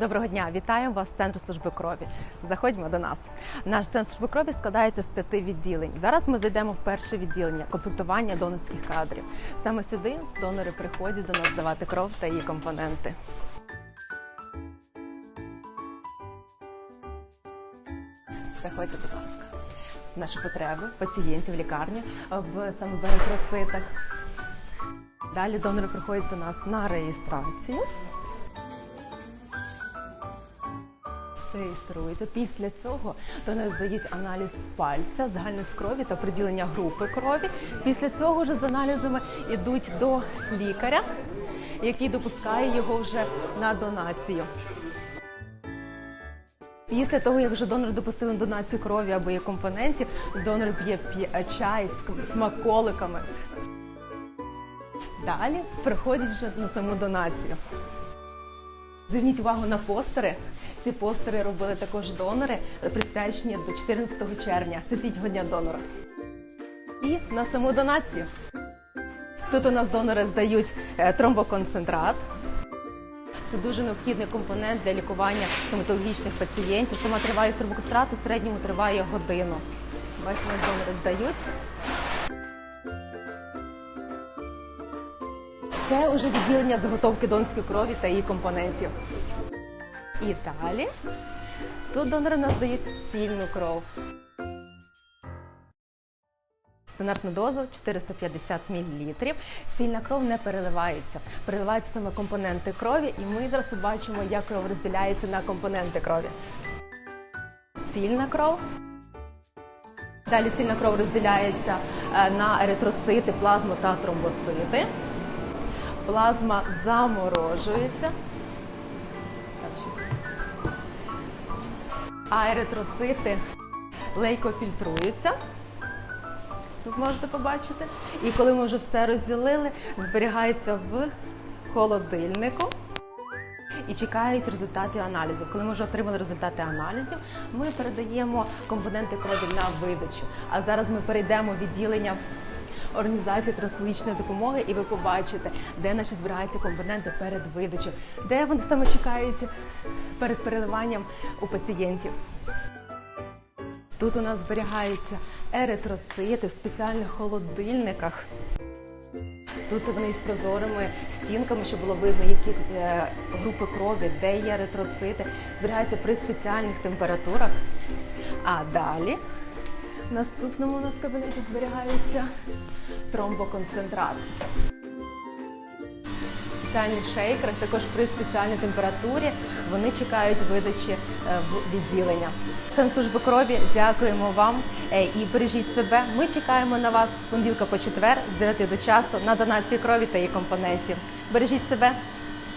Доброго дня, вітаємо вас з центру служби крові. Заходьмо до нас. Наш центр служби крові складається з п'яти відділень. Зараз ми зайдемо в перше відділення комплектування донорських кадрів. Саме сюди донори приходять до нас здавати кров та її компоненти. Заходьте, будь ласка. Наші потреби пацієнтів лікарні в еритроцитах. Далі донори приходять до нас на реєстрацію. Реєструється. Після цього до нас здають аналіз пальця, загальне з крові та приділення групи крові. Після цього вже з аналізами йдуть до лікаря, який допускає його вже на донацію. Після того, як вже донор допустили донацію крові або її компонентів, донор п'є чай з смаколиками. Далі приходять вже на саму донацію. Зверніть увагу на постери. Ці постери робили також донори, присвячені до 14 червня, Всесвітнього дня донора. І на саму донацію. Тут у нас донори здають е, тромбоконцентрат. Це дуже необхідний компонент для лікування стоматологічних пацієнтів. Сама тривалість тромбоконцентрату в середньому триває годину. Бачите, нас донори здають. Це вже відділення заготовки донорської крові та її компонентів. І далі тут донори нас дають цільну кров. Стандартну дозу 450 мл. Цільна кров не переливається. Переливаються саме компоненти крові, і ми зараз побачимо, як кров розділяється на компоненти крові. Цільна кров. Далі цільна кров розділяється е, на еритроцити, плазму та тромбоцити. Плазма заморожується. А еритроцити лейкофільтруються. Тут можете побачити. І коли ми вже все розділили, зберігається в холодильнику і чекають результати аналізу. Коли ми вже отримали результати аналізів, ми передаємо компоненти крові на видачу. А зараз ми перейдемо в відділення організації трансфузичної допомоги, і ви побачите, де наші збираються компоненти перед видачею, де вони саме чекають перед переливанням у пацієнтів. Тут у нас зберігаються еритроцити в спеціальних холодильниках. Тут вони з прозорими стінками, щоб було видно, які е, групи крові, де є еритроцити, зберігаються при спеціальних температурах. А далі наступному у нас кабінеті зберігається тромбоконцентрат. В спеціальних шейкерах, також при спеціальній температурі, вони чекають видачі е, в відділення. Центр служби крові дякуємо вам е, і бережіть себе. Ми чекаємо на вас з понеділка по четвер з 9 до часу на донацію крові та її компонентів. Бережіть себе.